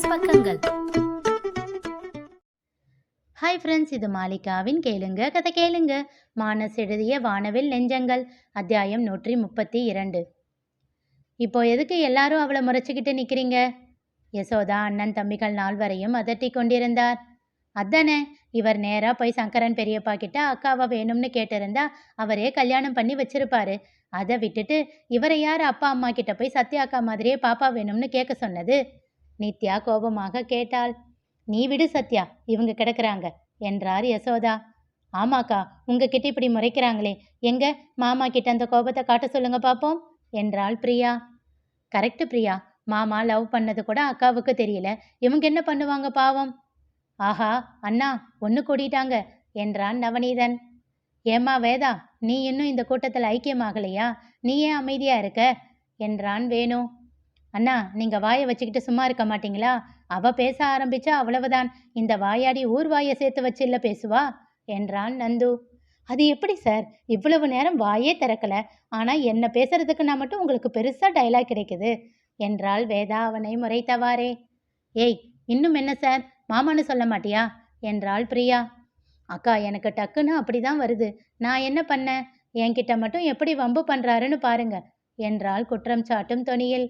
Romance பக்கங்கள். Hi friends இது மாலிகாவின் கேளுங்க கதை கேளுங்க. மானஸ் எழுதிய வானவில் நெஞ்சங்கள் அத்தியாயம் நூற்றி முப்பத்தி இரண்டு. இப்போ எதுக்கு எல்லாரும் அவளை முறைச்சிக்கிட்டு நிற்கிறீங்க யசோதா அண்ணன் தம்பிகள் நால்வரையும் அதட்டி கொண்டிருந்தார். அதானே இவர் நேராக போய் சங்கரன் பெரியப்பா கிட்ட அக்காவை வேணும்னு கேட்டிருந்தா அவரே கல்யாணம் பண்ணி வச்சிருப்பாரு. அதை விட்டுட்டு இவரை யார் அப்பா அம்மா கிட்ட போய் சத்யா அக்கா மாதிரியே பாப்பா வேணும்னு கேட்க சொன்னது? நித்யா கோபமாக கேட்டாள். நீ விடு சத்யா இவங்க கிடக்குறாங்க என்றார் யசோதா. ஆமாக்கா உங்ககிட்ட இப்படி முறைக்கிறாங்களே எங்க மாமா கிட்ட அந்த கோபத்தை காட்ட சொல்லுங்க பாப்போம் என்றாள் பிரியா. கரெக்டு பிரியா மாமா லவ் பண்ணது கூட அக்காவுக்கு தெரியல இவங்க என்ன பண்ணுவாங்க பாவம்? ஆஹா அண்ணா ஒன்று கூடிட்டாங்க என்றான் நவநீதன். ஏம்மா வேதா நீ இன்னும் இந்த கூட்டத்தில் ஐக்கியமாகலையா? நீ ஏன் அமைதியா இருக்க? என்றான் வேணு. அண்ணா நீங்க வாயை வச்சுக்கிட்டு சும்மா இருக்க மாட்டீங்களா? அவ பேச ஆரம்பிச்சா அவ்வளவுதான். இந்த வாயாடி ஊர் வாயை சேர்த்து வச்சு இல்ல பேசுவா? என்றான் நந்து. அது எப்படி சார்? இவ்வளவு நேரம் வாயே திறக்கல. ஆனா என்ன பேசுறதுக்கு நான் மட்டும் உங்களுக்கு பெருசா டைலாக் கிடைக்குது என்றாள் வேதா. அவனை முறைத்தவாறே. ஏய் இன்னும் என்ன சார்? மாமான்னு சொல்ல மாட்டியா? என்றாள் பிரியா. அக்கா எனக்கு டக்குன்னு அப்படிதான் வருது. நான் என்ன பண்ணேன் என்கிட்ட மட்டும் எப்படி வம்பு பண்றாருன்னு பாருங்க என்றாள் குற்றம் சாட்டும் தொனியில்.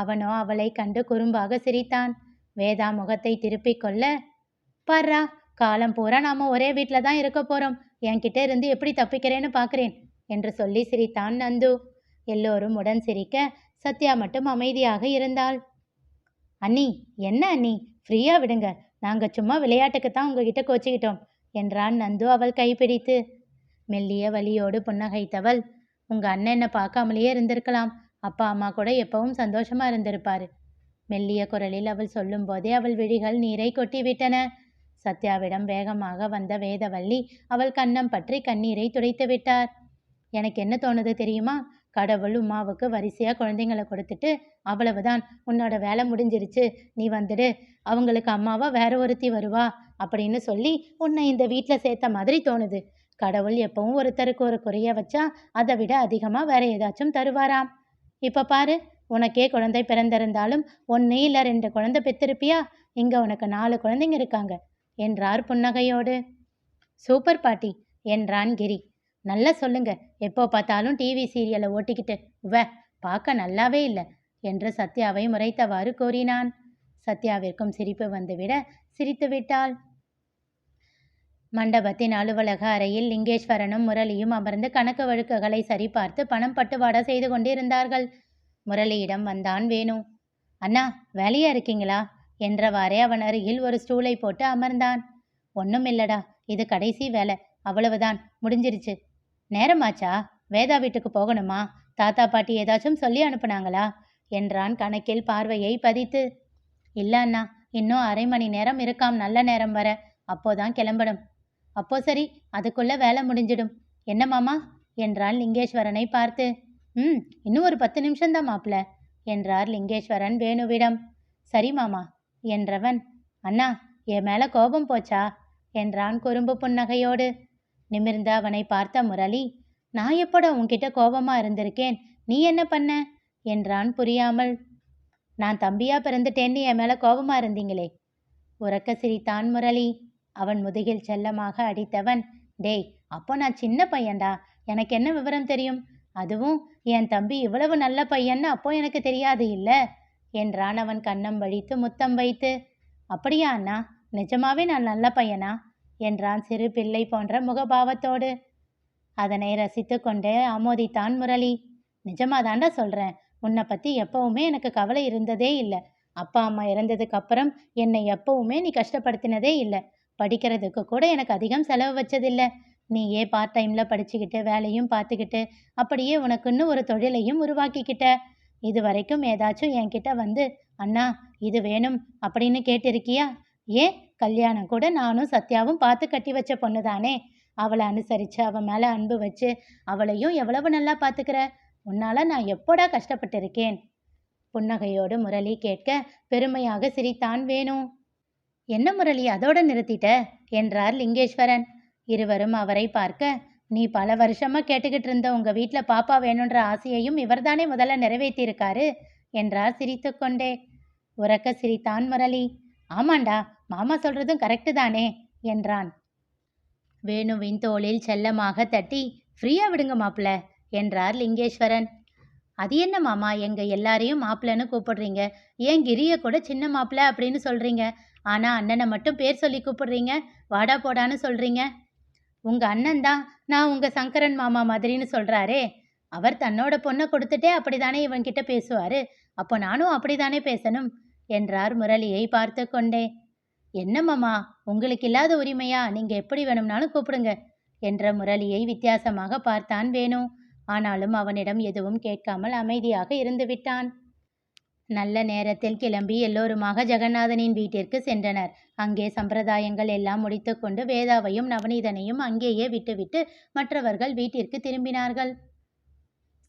அவனோ அவளை கண்டு குறும்பாக சிரித்தான். வேதா முகத்தை திருப்பிக் கொள்ள பார்ரா காலம் பூரா நாம ஒரே வீட்டில் தான் இருக்க போறோம். என்கிட்ட இருந்து எப்படி தப்பிக்கிறேன்னு பார்க்கிறேன் என்று சொல்லி சிரித்தான் நந்து. எல்லோரும் உடன் சிரிக்க சத்யா மட்டும் அமைதியாக இருந்தாள். அண்ணி என்ன அண்ணி? ஃப்ரீயா விடுங்க. நாங்க சும்மா விளையாட்டுக்கு தான் உங்ககிட்ட கோச்சிக்கிட்டோம் என்றான் நந்து அவள் கைப்பிடித்து. மெல்லிய வலியோடு புன்னகைத்தவள் உங்க அண்ணனை பார்க்காமலேயே இருந்திருக்கலாம். அப்பா அம்மா கூட எப்பவும் சந்தோஷமா இருந்திருப்பார். மெல்லிய குரலில் அவள் சொல்லும்போதே அவள் விழிகள் நீரை கொட்டிவிட்டன. சத்யாவிடம் வேகமாக வந்த வேதவள்ளி அவள் கன்னம் பற்றி கண்ணீரை துடைத்து விட்டார். எனக்கு என்ன தோணுது தெரியுமா? கடவுள் உமாவுக்கு வரிசையாக குழந்தைங்களை கொடுத்துட்டு அவ்வளவுதான். உன்னோட வேலை முடிஞ்சிருச்சு. நீ வந்துடு. அவங்களுக்கு அம்மாவா வேற ஒருத்தி வருவா. அப்படின்னு சொல்லி உன்னை இந்த வீட்டில் சேர்த்த மாதிரி தோணுது. கடவுள் எப்பவும் ஒருத்தருக்கு ஒரு குறைய வச்சா அதை விட அதிகமாக வேற ஏதாச்சும் தருவாராம். இப்போ பாரு உனக்கே குழந்தை பிறந்திருந்தாலும் ஒன்னு இல்லை ரெண்டு குழந்தை பெற்றிருப்பியா? இங்கே உனக்கு நாலு குழந்தைங்க இருக்காங்க என்றார் புன்னகையோடு. சூப்பர் பாட்டி என்றான் கிரி. நல்லா சொல்லுங்க எப்போ பார்த்தாலும் டிவி சீரியலை ஓட்டிக்கிட்டு வ பார்க்க நல்லாவே இல்லை என்று சத்யாவை முறைத்தவாறு கூறினான். சத்யாவிற்கும் சிரிப்பு வந்துவிட சிரித்து விட்டாள் மண்டபத்தின் அலுவலக அறையில் லிங்கேஸ்வரனும் முரளியும் அமர்ந்து கணக்கு வழக்குகளை சரிபார்த்து பணம் பட்டுவாடா செய்து கொண்டிருந்தார்கள். முரளியிடம் வந்தான் வேணு. அண்ணா வேலையா இருக்கீங்களா? என்றவாறே அவன் அருகில் ஒரு ஸ்டூலை போட்டு அமர்ந்தான். ஒன்றும் இல்லடா இது கடைசி வேலை. அவ்வளவுதான் முடிஞ்சிருச்சு. நேரமாச்சா? வேதா வீட்டுக்கு போகணுமா? தாத்தா பாட்டி ஏதாச்சும் சொல்லி அனுப்புனாங்களா? என்றான் கணக்கில் பார்வையை பதித்து. இல்ல அண்ணா இன்னும் அரை மணி நேரம் இருக்காம் நல்ல நேரம் வர. அப்போதான் கிளம்பணும். அப்போ சரி அதுக்குள்ள வேலை முடிஞ்சிடும். என்ன மாமா? என்றான் லிங்கேஸ்வரனை பார்த்து. ம் இன்னும் ஒரு பத்து நிமிஷம்தான் மாப்ள என்றார் லிங்கேஸ்வரன் வேணுவிடம். சரி மாமா என்றவன். அண்ணா என் மேல கோபம் போச்சா? என்றான் குறும்பு புன்னகையோடு. நிமிர்ந்த அவனை பார்த்த முரளி நான் எப்படா உன்கிட்ட கோபமா இருந்திருக்கேன்? நீ என்ன பண்ண? என்றான் புரியாமல். நான் தம்பியா பிறந்துட்டேன்னு என் மேல கோபமா இருந்தீங்களே உறக்க சிரித்தான் முரளி. அவன் முதுகில் செல்லமாக அடித்தவன். டேய் அப்போ நான் சின்ன பையன்டா. எனக்கு என்ன விவரம் தெரியும்? அதுவும் என் தம்பி இவ்வளவு நல்ல பையன்னு அப்போ எனக்கு தெரியாது இல்ல? என்றான் அவன் கண்ணம் வழித்து முத்தம் வைத்து. அப்படியா அண்ணா. நிஜமாவே நான் நல்ல பையனா? என்றான் சிறு பிள்ளை போன்ற முகபாவத்தோடு. அதனை ரசித்து கொண்டே ஆமோதித்தான் முரளி. நிஜமாதாண்டா சொல்றேன். உன்னை பத்தி எப்பவுமே எனக்கு கவலை இருந்ததே இல்லை. அப்பா அம்மா இறந்ததுக்கு அப்புறம் என்னை எப்பவுமே நீ கஷ்டப்படுத்தினதே இல்லை. படிக்கிறதுக்கு கூட எனக்கு அதிகம் செலவு வச்சதில்ல. நீயே பார்ட் டைமில் படிச்சுக்கிட்டு வேலையும் பார்த்துக்கிட்டு அப்படியே உனக்குன்னு ஒரு தொழிலையும் உருவாக்கிக்கிட்ட. இது வரைக்கும் ஏதாச்சும் என்கிட்ட வந்து அண்ணா இது வேணும் அப்படின்னு கேட்டிருக்கியா? ஏன் கல்யாணம் கூட நானும் சத்யாவும் பார்த்து கட்டி வச்ச பொண்ணு தானே. அவளை அனுசரித்து அவன் மேலே அன்பு வச்சு அவளையும் எவ்வளவு நல்லா பார்த்துக்கிற? உன்னால் நான் எப்போடா கஷ்டப்பட்டிருக்கேன் புன்னகையோடு முரளி கேட்க பெருமையாக சிரித்தான் வேணும். என்ன முரளி அதோட நிறுத்திட்ட? என்றார் லிங்கேஸ்வரன். இருவரும் அவரை பார்க்க நீ பல வருஷமா கேட்டுக்கிட்டு இருந்த உங்க வீட்ல பாப்பா வேணுன்ற ஆசையையும் இவர்தானே முதல்ல நிறைவேற்றியிருக்காரு? என்றார் சிரித்துக்கொண்டே. உறக்க சிரித்தான் முரளி. ஆமாண்டா மாமா சொல்றதும் கரெக்டு தானே? என்றான். வேணுவின் தோளில் செல்லமாக தட்டி ஃப்ரீயா விடுங்க மாப்பிள என்றார் லிங்கேஸ்வரன். அது என்ன மாமா எங்க எல்லாரையும் மாப்பிள்ளன்னு கூப்பிடுறீங்க? ஏன் கிரிய கூட சின்ன மாப்பிள்ள அப்படின்னு சொல்றீங்க? ஆனால் அண்ணனை மட்டும் பேர் சொல்லி கூப்பிடுறீங்க? வாடா போடான்னு சொல்கிறீங்க உங்கள் அண்ணன் தான் நான் உங்கள் சங்கரன் மாமா மாதிரின்னு சொல்கிறாரே அவர் தன்னோட பொண்ணை கொடுத்துட்டே அப்படிதானே இவன்கிட்ட பேசுவார்? அப்போ நானும் அப்படிதானே பேசணும்? என்றார் முரளியை பார்த்து கொண்டே. என்னம்மாமா உங்களுக்கு இல்லாத உரிமையா? நீங்கள் எப்படி வேணும்னாலும் கூப்பிடுங்க என்ற முரளியை வித்தியாசமாக பார்த்தான் வேணும் ஆனாலும் அவனிடம் எதுவும் கேட்காமல் அமைதியாக இருந்து விட்டான். நல்ல நேரத்தில் கிளம்பி எல்லோருமாக ஜெகநாதனின் வீட்டிற்கு சென்றனர். அங்கே சம்பிரதாயங்கள் எல்லாம் முடித்துக்கொண்டு வேதாவையும் நவநீதனையும் அங்கேயே விட்டுவிட்டு மற்றவர்கள் வீட்டிற்கு திரும்பினார்கள்.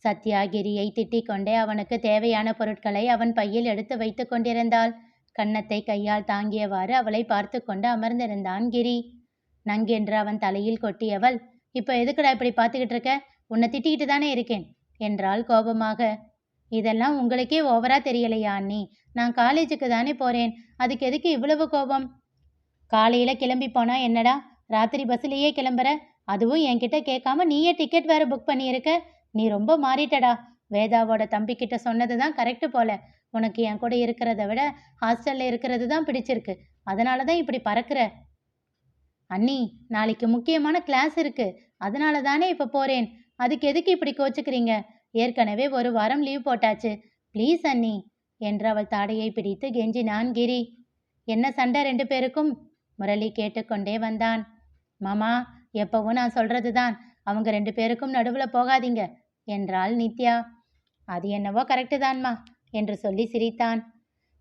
சத்யாகிரியை திட்டிக் கொண்டே அவனுக்கு தேவையான பொருட்களை அவன் பையில் எடுத்து வைத்து கொண்டிருந்தாள். கன்னத்தை கையால் தாங்கியவாறு அவளை பார்த்து கொண்டு அமர்ந்திருந்தான் கிரி. நங்கென்று அவன் தலையில் கொட்டியவள் இப்போ எதுக்குடா இப்படி பார்த்துக்கிட்டு இருக்க? உன்னை திட்டிக்கிட்டு தானே இருக்கேன் என்றாள் கோபமாக. இதெல்லாம் உங்களுக்கே ஓவரா தெரியலையா அண்ணி? நான் காலேஜுக்கு தானே போறேன். அதுக்கு எதுக்கு இவ்வளவு கோபம்? காலையில கிளம்பி போனா என்னடா? ராத்திரி பஸ்லயே கிளம்புற? அதுவும் என்கிட்ட கேட்காம நீயே டிக்கெட் வேற புக் பண்ணியிருக்க? நீ ரொம்ப மாறிட்டடா. வேதாவோட தம்பி கிட்ட சொன்னது தான் கரெக்டு போல. உனக்கு என் கூட இருக்கிறத விட ஹாஸ்டல்ல இருக்கிறது தான் பிடிச்சிருக்கு. அதனால தான் இப்படி பறக்குற. அண்ணி நாளைக்கு முக்கியமான கிளாஸ் இருக்கு. அதனால தானே இப்போ போறேன். அதுக்கு எதுக்கு இப்படி கோச்சுக்கிறீங்க? ஏற்கனவே ஒரு வாரம் லீவ் போட்டாச்சு. ப்ளீஸ் அண்ணி என்று அவள் தாடையை பிடித்து கெஞ்சினான் கிரி. என்ன சண்டை ரெண்டு பேருக்கும்? முரளி கேட்டுக்கொண்டே வந்தான். மாமா எப்பவும் நான் சொல்றது தான் அவங்க ரெண்டு பேருக்கும் நடுவில் போகாதீங்க என்றாள் நித்யா. அது என்னவோ கரெக்டு தான்மா என்று சொல்லி சிரித்தான்.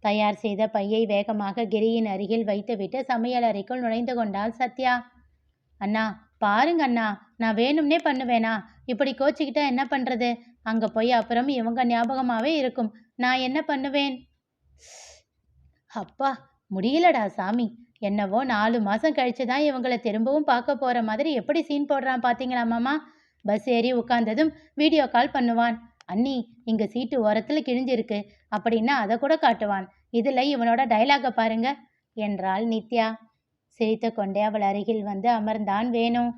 தயார் செய்த பையை வேகமாக கிரியின் அருகில் வைத்துவிட்டு சமையல் அறைக்குள் நுழைந்து கொண்டாள் சத்யா. அண்ணா பாருங்க அண்ணா நான் வேணும்னே பண்ணுவேனா? இப்படி கோச்சிக்கிட்டா என்ன பண்றது? அங்க போய் அப்புறம் இவங்க ஞாபகமாவே இருக்கும். நான் என்ன பண்ணுவேன்? அப்பா முடியலடா சாமி. என்னவோ நாலு மாசம் கழிச்சு தான் இவங்களை திரும்பவும் பார்க்க போற மாதிரி எப்படி சீன் போடுறான் பாத்தீங்களா மாமா? பஸ் ஏறி உட்கார்ந்ததும் வீடியோ கால் பண்ணுவான். அண்ணி இங்க சீட்டு ஓரத்துல கிழிஞ்சிருக்கு. அப்படின்னா அதை கூட காட்டுவான். இதுல இவனோட டைலாக பாருங்க. என்றாள் நித்யா. சிரித்து கொண்டே அவள் அருகில் வந்து அமர்ந்தான் வேணும்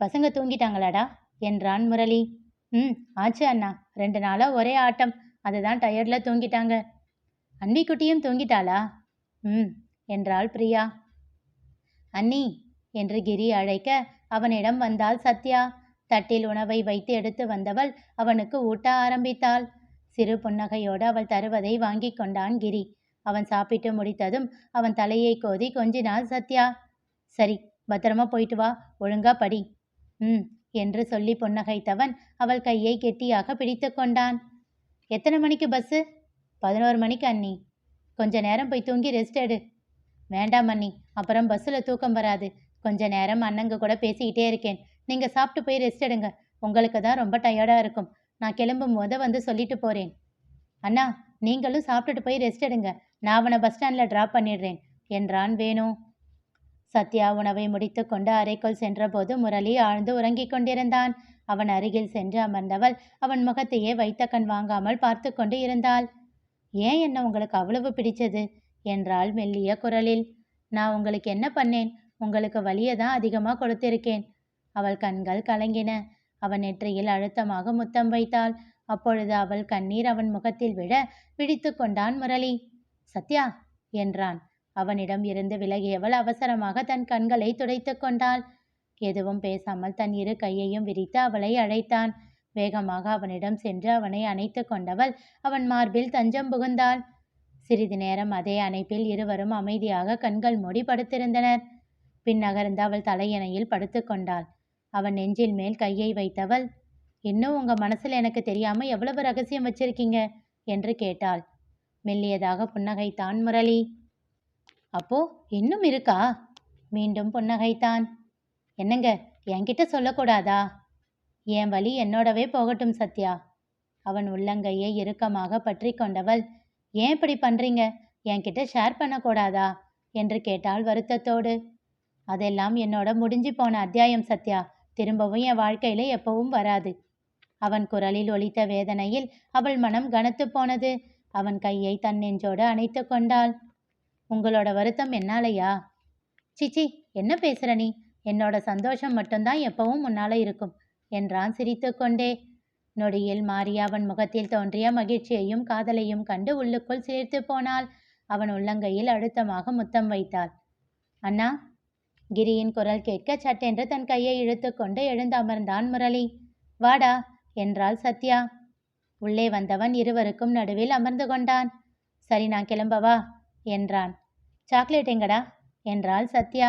பசங்க தூங்கிட்டாங்களாடா? என்றான் முரளி. ம் ஆச்சு அண்ணா. ரெண்டு நாளாக ஒரே ஆட்டம். அதுதான் டயர்டில் தூங்கிட்டாங்க. அன்னிக்குட்டியும் தூங்கிட்டாளா? ம் என்றாள் பிரியா. அண்ணி என்று கிரி அழைக்க அவனிடம் வந்தாள் சத்யா. தட்டில் உணவை வைத்து எடுத்து வந்தவள் அவனுக்கு ஊட்ட ஆரம்பித்தாள். சிறு புன்னகையோடு அவள் தருவதை வாங்கி கொண்டான் கிரி. அவன் சாப்பிட்டு முடித்ததும் அவன் தலையை கோதி கொஞ்சினாள் சத்யா. சரி பத்திரமா போயிட்டு வா. ஒழுங்கா படி. ம் என்று சொல்லி புன்னகைத்தவன் அவள் கையை கெட்டியாக பிடித்து கொண்டான். எத்தனை மணிக்கு பஸ்ஸு? பதினோரு மணிக்கு அண்ணி. கொஞ்ச நேரம் போய் தூங்கி ரெஸ்ட் எடு. வேண்டாம் அண்ணி அப்புறம் பஸ்ஸில் தூக்கம் வராது. கொஞ்ச நேரம் அண்ணங்க கூட பேசிக்கிட்டே இருக்கேன். நீங்கள் சாப்பிட்டு போய் ரெஸ்ட் எடுங்க. உங்களுக்கு தான் ரொம்ப டயர்டாக இருக்கும். நான் கிளம்பும் போது வந்து சொல்லிட்டு போகிறேன் அண்ணா நீங்களும் சாப்பிட்டுட்டு போய் ரெஸ்ட் எடுங்க. நான் அவனை பஸ் ஸ்டாண்டில் ட்ராப் பண்ணிடுறேன். என்றான் வேணும் சத்யா உணவை முடித்து கொண்டு அறைக்குள் சென்றபோது முரளி ஆழ்ந்து உறங்கிக் கொண்டிருந்தான். அவன் அருகில் சென்று அமர்ந்தவள் அவன் முகத்தையே வைத்த கண் வாங்காமல் பார்த்து கொண்டு இருந்தாள். ஏன் என்ன உங்களுக்கு அவ்வளவு பிடிச்சது? என்றாள் மெல்லிய குரலில். நான் உங்களுக்கு என்ன பண்ணேன்? உங்களுக்கு வலியை தான் அதிகமாக கொடுத்திருக்கேன். அவள் கண்கள் கலங்கின. அவன் நெற்றியில் அழுத்தமாக முத்தம் வைத்தாள். அப்பொழுது அவள் கண்ணீர் அவன் முகத்தில் விழ பிடித்து கொண்டான் முரளி. சத்யா என்றான். அவனிடம் இருந்து விலகியவள் அவசரமாக தன் கண்களை துடைத்து கொண்டாள்? எதுவும் பேசாமல் தன் இரு கையையும் விரித்து அவளை அழைத்தான். வேகமாக அவனிடம் சென்று அவனை அணைத்து கொண்டவள் அவன் மார்பில் தஞ்சம் புகுந்தாள். சிறிது நேரம் அதே அணைப்பில் இருவரும் அமைதியாக கண்கள் மூடி படுத்திருந்தனர். பின் நகர்ந்து அவள் தலையணையில் படுத்து கொண்டாள். அவன் நெஞ்சின் மேல் கையை வைத்தவள் இன்னும் உங்க மனசுல எனக்கு தெரியாம எவ்வளவு ரகசியம் வச்சிருக்கீங்க? என்று கேட்டாள். மெல்லியதாக புன்னகைத்தான் முரளி அப்போ இன்னும் இருக்கா? மீண்டும் புன்னகைத்தான். என்னங்க என்கிட்ட சொல்லக்கூடாதா? என் வழி என்னோடவே போகட்டும் சத்யா. அவன் உள்ளங்கையை இறுக்கமாக பற்றி கொண்டவள் ஏன் இப்படி பண்றீங்க? என்கிட்ட ஷேர் பண்ணக்கூடாதா? என்று கேட்டாள் வருத்தத்தோடு. அதெல்லாம் என்னோட முடிஞ்சு போன அத்தியாயம் சத்யா. திரும்பவும் என் வாழ்க்கையில எப்பவும் வராது. அவன் குரலில் ஒலித்த வேதனையில் அவள் மனம் கனத்து போனது. அவன் கையை தன் நெஞ்சோடு அணைத்து கொண்டாள். உங்களோட வருத்தம் என்னாலையா? சிச்சி என்ன பேசுற நீ? என்னோட சந்தோஷம் மட்டும்தான் எப்பவும் முன்னால இருக்கும் என்றான் சிரித்துக்கொண்டே. நொடியில் மாரியாவன் அவன் முகத்தில் தோன்றிய மகிழ்ச்சியையும் காதலையும் கண்டு உள்ளுக்குள் சேர்த்து போனாள். அவன் உள்ளங்கையில் அழுத்தமாக முத்தம் வைத்தாள். அண்ணா கிரியின் குரல் கேட்க சட்டென்று தன் கையை இழுத்துக்கொண்டு எழுந்து அமர்ந்தான் முரளி. வாடா என்றாள் சத்யா. உள்ளே வந்தவன் இருவருக்கும் நடுவில் அமர்ந்து கொண்டான். சரி நான் கிளம்பவா? என்றான். சாக்லேட் எங்கடா? என்றாள் சத்யா.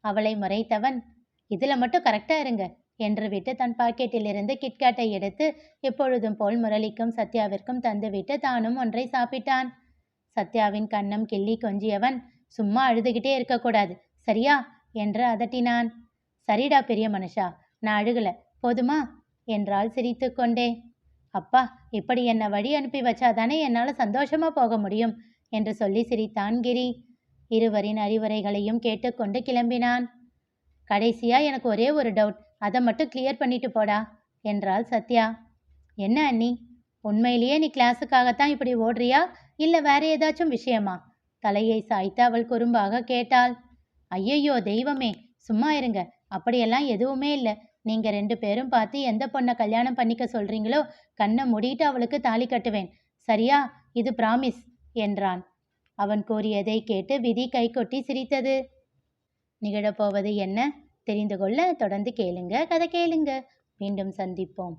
அவளை முறைத்தவன் இதில் மட்டும் கரெக்டாக இருங்க என்று விட்டு தன் பாக்கெட்டிலிருந்து கிட்கேட்டை எடுத்து எப்பொழுதும் போல் முரளிக்கும் சத்யாவிற்கும் தந்துவிட்டு தானும் ஒன்றை சாப்பிட்டான். சத்யாவின் கண்ணம் கிள்ளி கொஞ்சியவன் சும்மா அழுதுகிட்டே இருக்கக்கூடாது சரியா? என்று அதட்டினான். சரிடா பெரிய மனுஷா நான் அழுகல போதுமா? என்றாள் சிரித்துக்கொண்டே. அப்பா இப்படி என்னை வழி அனுப்பி வச்சாதானே என்னால் சந்தோஷமா போக முடியும்? என்று சொல்லி சிரித்தான் கிரி. இருவரின் அறிவுரைகளையும் கேட்டுக்கொண்டு கிளம்பினான். கடைசியா எனக்கு ஒரே ஒரு டவுட் அதை மட்டும் கிளியர் பண்ணிட்டு போடா என்றாள் சத்யா. என்ன அண்ணி உண்மையிலேயே நீ கிளாஸுக்காகத்தான் இப்படி ஓடுறியா இல்லை வேற ஏதாச்சும் விஷயமா? தலையை சாய்த்து அவள் குறும்பாக கேட்டாள். ஐயையோ தெய்வமே சும்மா இருங்க அப்படியெல்லாம் எதுவுமே இல்லை. நீங்கள் ரெண்டு பேரும் பார்த்து எந்த பொண்ணை கல்யாணம் பண்ணிக்க சொல்றீங்களோ கண்ணை முடிட்டு அவளுக்கு தாலி கட்டுவேன். சரியா இது பிராமிஸ் என்றான். அவன் கூறியதை கேட்டு விதி கைகொட்டி சிரித்தது. நிகழப்போவது என்ன? தெரிந்து கொள்ள தொடர்ந்து கேளுங்க. கதை கேளுங்க. மீண்டும் சந்திப்போம்.